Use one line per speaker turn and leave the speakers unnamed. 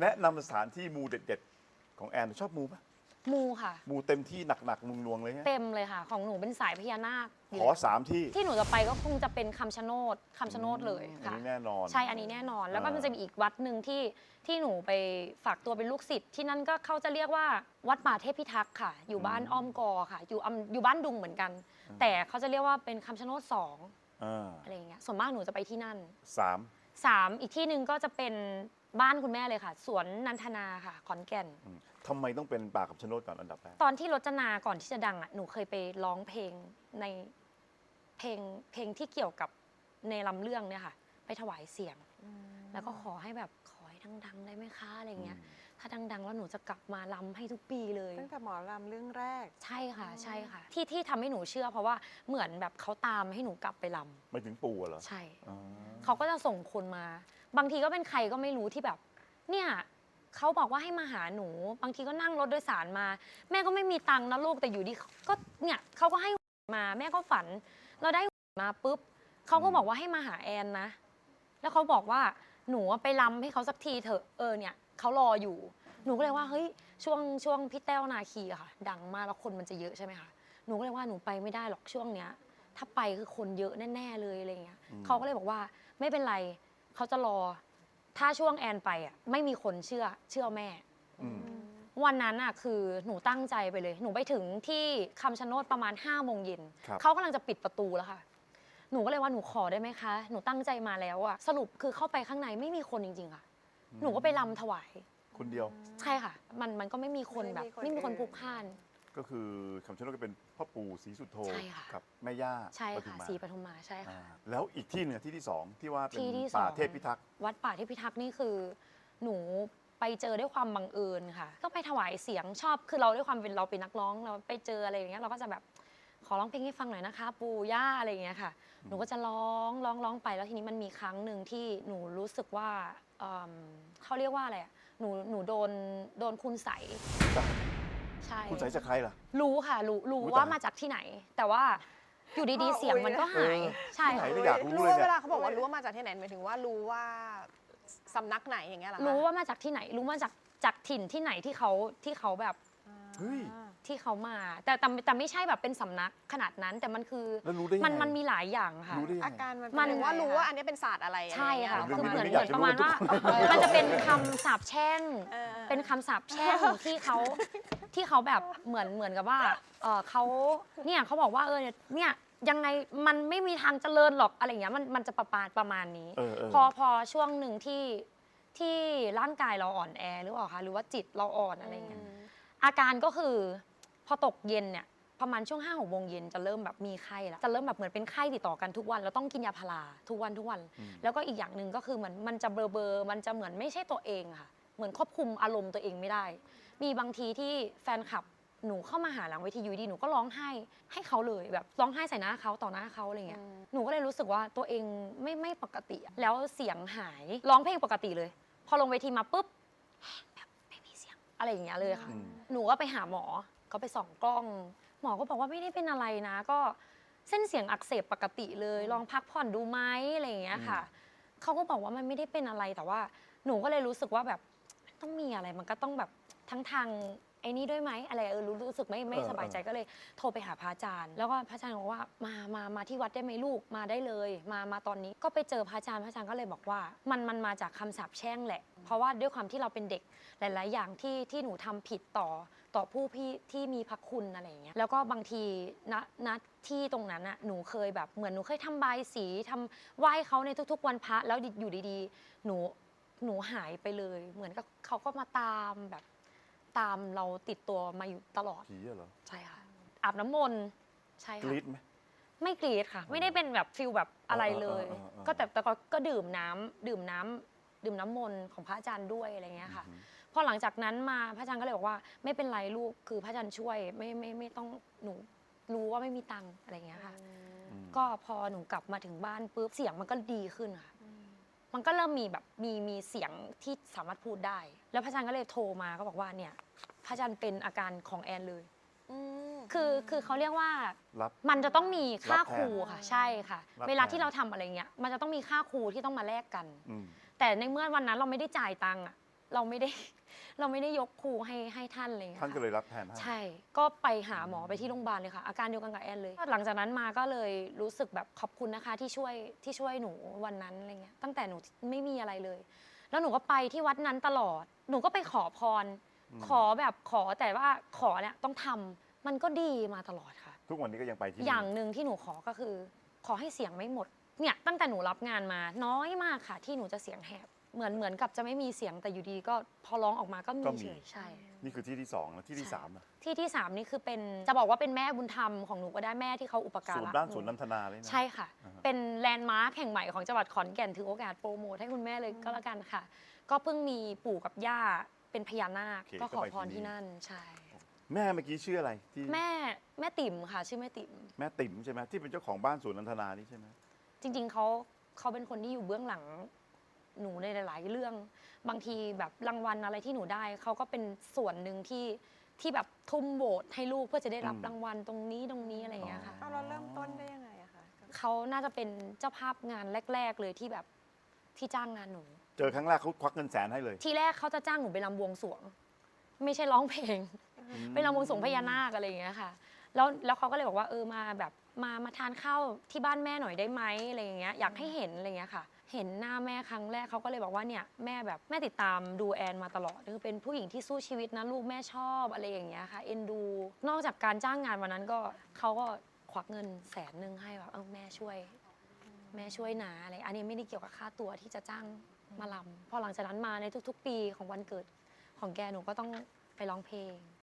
แนะนำสถานที่มูเด็ดๆ ของแอนชอบมูปะ
มูค่ะ
มูเต็มที่หนักๆมุงลวงเลยฮะ
เต็มเลยค่ะ ของหนูเป็นสายพญานาคอยู่
ขอสามที่
ที่หนูจะไปก็คงจะเป็นคำชะโนดคำชะโนดเลย
อัน
ค่ะ
นี้แน่นอน
ใช่ อันนี้แน่นอน แล้วก็
อ่ามั
มันจะมีอีกวัดหนึ่งที่ที่หนูไปฝากตัวเป็นลูกศิษย์ที่นั่นก็เขาจะเรียกว่าวัดป่าเทพิทักษ์ค่ะ อยู่บ้านอ้อมกอค่ะ อยู่อำอยู่บ้านดุงเหมือนกัน แต่เขาจะเรียกว่าเป็นคำชะโนดสอง
อ่า
อะไรอย่างเงี้ยส่วนมากหนูจะไปที่นั่น
สาม
สามอีกที่หนึ่งก็จะเป็น บ้านคุณแม่เลยค่ะ สวนนันทนาค่ะ ขอนแก่น
อืมทำไมต้องเป็นป่ากับชะโนดก่อนอันดับแรก
ตอนที่รจนาก่อนที่จะดังอะหนูเคยไปร้องเพลงในเพลงเพลงที่เกี่ยวกับในลำเรื่องเนี่ยค่ะ ไปถวายเสียง แล้วก็ขอให้แบบขอให้ดังๆได้ไหมคะอะไรเงี้ย ถ้าดัง ๆ แล้วหนูจะกลับมาลำให้ทุกปีเลย
ตั้งแต่หมอลำเรื่องแรก
ใช่ค่ะ ใช่ค่ะ ที่ที่ทำให้หนูเชื่อเพราะว่าเหมือนแบบเขาตามให้หนูกลับไปล
ไม่ถึงปู่อะเหรอำ
ใช่
อ๋อ
เขาก็จะส่งคนมา บางทีก็เป็นใครก็ไม่รู้ที่แบบ เนี่ยเขาบอกว่าให้มาหาหนู บางทีก็นั่งรถโดยสารมา แม่ก็ไม่มีตังค์นะลูกแต่อยู่ดีก็เนี่ยเขาก็ให้มา แม่ก็ฝัน เราได้มาปุ๊บเขาก็บอกว่าให้มาหาแอนนะ แล้วเขาบอกว่าหนูอะไปลำให้เขาสักทีเถอะเออเนี่ย เขารออยู่ หนูก็เลยว่าเฮ้ยช่วงช่วงพี่แต้วนาคีอะค่ะ ดังมากแล้วคนมันจะเยอะใช่ไหมคะหนูก็เลยว่าหนูไปไม่ได้หรอกช่วงเนี้ย ถ้าไปคือคนเยอะแน่ๆเลยอะไรเงี้ยเขาก็เลยบอกว่าไม่เป็นไรเขาจะรอ ถ้าช่วงแอนไปอะไม่มีคนเชื่อเชื่อแม่
อืม
วันนั้นอะคือหนูตั้งใจไปเลย หนูไปถึงที่คำชะโนดประมาณ5้าโมงเย็น
ครับ
เขากำลังจะปิดประตูแล้วค่ะ หนูก็เลยว่าหนูขอได้ไหมคะ หนูตั้งใจมาแล้วอะสรุปคือเข้าไปข้างในไม่มีคนจริงๆค่ะ หนูก็ไปรำถวาย
คนเดียว
ใช่ค่ะ มันมันก็ไม่มีคนแบบ
ไม่
ไม่
มี
มี
ค
คนน
อื่น
พลุกพล่าน
ก็คือคำชะโนดก็เป็นพ่อปู่ศรีสุโธ
ใช่ค่ะ
กับแม่ย่า
ใช่
ปทุ
ค่ะ
มมา
สีปทุมมาใช่ค่ะ
อ่าแล้วอีกที่หนึ่งที่ที่สองที่ว่าเป็น
ที่ที่ส
ป่า
อง
เทพพิทักษ์
วัดป่าเทพิทักษ์นี่คือ หนูไปเจอด้วยความบังเอิญค่ะ ก็ไปถวายเสียงชอบคือเราด้วยความเป็นเราเป็นนักร้องเราไปเจออะไรอย่างเงี้ยเราก็จะแบบ ขอร้องเพลงให้ฟังหน่อยนะคะ ปู่ย่าอะไรอย่างเงี้ยค่ะ หนูก็จะร้องร้องร้องไปแล้วทีนี้มันมีครั้งหนึ่งที่หนูรู้สึกว่าเอิ่มเขาเรียกว่าอะไรอะหนูหนูโดนโดนคุณใสยใช่
คุณใส่จากใครล่ะ
รู้ค่ะรู้รู้
อุ๊ย
ว่า
ตาย
มาจากที่ไหน แต่ว่าอยู่ดีๆ เสียงมันก็หาย
เออ
ใช่
ที่ไหน
ค่ะ
ก็อยากรู้
รู้
เลย
ว่า
เนี่
เวย ลาเขาบอกว่ารู้ว่ามาจากที่ไหนหมายถึงว่ารู้ว่าสำนักไหนอย่างเงี้ยเหรอคะ
รู้ว่ามาจากที่ไหน รู้มาจากจากถิ่นที่ไหนที่เขาที่เขาแบบ
เฮ้ย
ที่เขามา แต่แต่แต่ไม่ใช่แบบเป็นสำนักขนาดนั้นแต่มันคือ
แล้วรู้ได้ยังไง
มันมันมีหลายอย่างค่ะ
รู้ได้ยัง
อา
ไง
การมัน
มั
เป็นนว่ารู้ว่าอันนี้เป็นศาสตร์อะไร
ใช่ค่ะ
อะไร
คือ
อย่าง
เหมื
เงี้
อยน
เรื่
เห
อง
มื
นี้
อนประมาณว่า
อยากจะรู้
มันจะเป็นคำสาปแช่ง
เออออ
เป็นคำสาปแช่งที่เขาที่เขาแบบเหมือนเหมือนกับว่าเออเขาเนี่ยเขาบอกว่าเออเนี่ยยังไงมันไม่มีทางเจริญหรอกอะไรอย่างเงี้ยมันมันจะประมาณประมาณนี้
เออเออ
พอพอช่วงหนึ่งที่ที่ร่างกายเราอ่อนแอหรือเปล่าคะหรือว่าจิตเราอ่อนอะไรอย่างเงี้ย อาการก็คือพอตกเย็นเนี่ยประมาณช่วงห้าหกโมงเย็นจะเริ่มแบบมีไข้แล้วจะเริ่มแบบเหมือนเป็นไข้ติดต่อกันทุกวัน แล้วต้องกินยาพาราทุกวันทุกวัน
อืม
แล้วก็อีกอย่างหนึ่งก็คือเหมือนมันจะเบลอเบลอๆมันจะเหมือนไม่ใช่ตัวเองอะค่ะ เหมือนควบคุมอารมณ์ตัวเองไม่ได้ มีบางทีที่แฟนคลับหนูเข้ามาหาหลังเวทีอยูดีหนูก็ร้องไห้ให้เขาเลยแบบร้องไห้ใส่หน้าเขาต่อหน้าเขาอะไรเงี้ยหนูก็เลยรู้สึกว่าตัวเองไม่ไม่ปกติอะแล้วเสียงหายร้องเพลงปกติเลย พอลงเวทีมาปุ๊บ อะไรอย่างเงี้ยเลยค่ะ
อืม
หนูก็ไปหาหมอ ก็ไปส่องกล้อง หมอก็บอกว่าไม่ได้เป็นอะไรนะ ก็เส้นเสียงอักเสบปกติเลย ลองพักผ่อนดูไหมอะไรอย่างเงี้ยค่ะ เขาก็บอกว่ามันไม่ได้เป็นอะไรแต่ว่า หนูก็เลยรู้สึกว่าแบบ ต้องมีอะไรมันก็ต้องแบบทั้งทางไอ้นี่ด้วยไหมอะไรเออรู้รู้สึกไม่ไม่
เออ
สบายใจก็เลยโทรไปหาพระอาจารย์ แล้วก็พระอาจารย์บอกว่ามามามาที่วัดได้ไหมลูกมาได้เลย มามาตอนนี้ก็ไปเจอพระอาจารย์พระอาจารย์ก็เลยบอกว่า มันมันมาจากคำสาปแช่งแหละ เพราะว่าด้วยความที่เราเป็นเด็กหลาย ๆ อย่างที่ที่หนูทำผิดต่อต่อผู้พี่ที่มีพระคุณอะไรอย่างเงี้ยแล้วก็บางทีณณที่ตรงนั้นอะหนูเคยแบบเหมือนหนูเคยทำบายสีทำไหว้เขาในทุก ๆ วันพระแล้วอยู่ดีๆ หนูหนูหายไปเลย เหมือนกับเขาก็มาตามแบบ ตามเราติดตัวมาอยู่ตลอด
ผีอะเหรอ
ใช่ค่ะ อาบน้ำมนต์ใช่
ก
ค่ะ
รี๊ดไหม
ไม่กรีดค่ะ ไม่ได้เป็นแบบฟิลแบบอะไรเลย
เออเออเออเออ
ก็แต่แต่ก็ก็ดื่มน้ำดื่มน้ำดื่มน้ำมนต์ของพระอาจารย์ด้วยอะไรเงี้ยค่ะ
อืม
พอหลังจากนั้นมาพระอาจารย์ก็เลยบอกว่า ไม่เป็นไรลูกคือพระอาจารย์ช่วยไม่ไม่ไม่ต้องหนูรู้ว่าไม่มีตังค์อะไรเงี้ยค่ะ
อืม
ก็พอหนูกลับมาถึงบ้านปุ๊บเสียงมันก็ดีขึ้นค่ะ มันก็เริ่มมีแบบมีมีเสียงที่สามารถพูดได้ แล้วพระอาจารย์ก็เลยโทรมาก็บอกว่าเนี่ย พระอาจารย์เป็นอาการของแอนเลยคือคือเขาเรียกว่า
รับ
มันจะต้องมีค่า
รับแทน
ครูค่ะ ใช่ค่ะ
รับ
เวลา
แทน
ที่เราทำอะไรเงี้ย มันจะต้องมีค่าครูที่ต้องมาแลกกัน
อืม
แต่ในเมื่อวันนั้นเราไม่ได้จ่ายตังค์อะเราไม่ได้ เราไม่ได้ยกครูให้ให้ท่านอะไรอย่างเงี้ย
ท่านก็
ค่ะ
เลยรับแทนให้
ใช่ ก็ไปหาหมอไปที่โรงพยาบาลเลยค่ะ อาการเดียวกันกับแอนเลย หลังจากนั้นมาก็เลยรู้สึกแบบขอบคุณนะคะที่ช่วยที่ช่วยหนูวันนั้นอะไรเงี้ย ตั้งแต่หนูไม่มีอะไรเลย แล้วหนูก็ไปที่วัดนั้นตลอด หนูก็ไปขอพร
อืม
ขอแบบขอแต่ว่าขอเนี่ยต้องทำมันก็ดีมาตลอดค่ะ
ทุกวันนี้ก็ยังไปที่
อย่างหนึ่งที่หนูขอก็คือ ขอให้เสียงไม่หมด เนี่ยตั้งแต่หนูรับงานมาน้อยมากค่ะ ที่หนูจะเสียงแหบ เหมือนเหมือนกับจะไม่มีเสียงแต่อยู่ดีก็พอร้องออกมาก็มีเฉยใช่
นี่คือที่ที่สองแล้วที่ที่
ใช่
สามอะ
ที่ที่สามนี่คือเป็นจะบอกว่าเป็นแม่บุญธรรมของหนูก็ได้แม่ที่เขาอุปการะ
ศูนย์ด้าน
ห
ศูนย์นันทนาเลยนะ
ใช่ค่ะ
อ่าฮะ
เป็นแลนด์มาร์คแห่งใหม่ของจังหวัดขอนแก่นถือโอกาสโปรโมทให้คุณแม่เลยก็แล้วกันค่ะ ก็เพิ่งมีปู่กับย่า เป็นพญานาค
โอเค
ก็ขอ
ก็ไป
พร
ที่
ที่
นี่
นั่นใช่
แม่เมื่อกี้ชื่ออะไรที่
แม่แม่ติ๋มค่ะ ชื่อแม่ติ๋ม
แม่ติ๋มใช่ไหมที่เป็นเจ้าของบ้านศูนย์นันทนานี่ใช่ไหม
จริง ๆเขาเขาเป็นคนที่อยู่เบื้องหลังหนูในหลาย ๆ เรื่อง บางทีแบบรางวัลอะไรที่หนูได้เขาก็เป็นส่วนหนึ่งที่ที่แบบทุ่มโหวตให้ลูกเพื่อจะได้รับรางวัลตรงนี้ตรงนี้อะไรอย่างเงี้ยค่ะ
เอาเราเริ่มต้นได้ยังไงอะคะ
เขาน่าจะเป็นเจ้าภาพงานแรก ๆ เลยที่แบบ ที่จ้างงานหนู
เจอครั้งแรกเขาควักเงินแสนให้เลย
ทีแรกเขาจะจ้างหนูไปรำบวงสรวง ไม่ใช่ร้องเพลง ไปรำบวงสรวงพญานาคอะไรอย่างเงี้ยค่ะ แล้วแล้วเขาก็เลยบอกว่าเออมาแบบมามาทานข้าวที่บ้านแม่หน่อยได้ไหมอะไรอย่างเงี้ยอยากให้เห็นอะไรอย่างเงี้ยค่ะ เห็นหน้าแม่ครั้งแรกเขาก็เลยบอกว่าเนี่ยแม่แบบแม่ติดตามดูแอนมาตลอดคือเป็นผู้หญิงที่สู้ชีวิตนะลูกแม่ชอบอะไรอย่างเงี้ยค่ะเอ็นดู นอกจากการจ้างงานวันนั้นก็เขาก็ควักเงินแสนหนึ่งให้แบบเออแม่ช่วย แม่ช่วยนะอะไรอันนี้ไม่ได้เกี่ยวกับค่าตัวที่จะจ้างมาลำพอหลังจากนั้นมาในทุกๆ ปีของวันเกิดของแกหนูก็ต้องไปร้องเพลง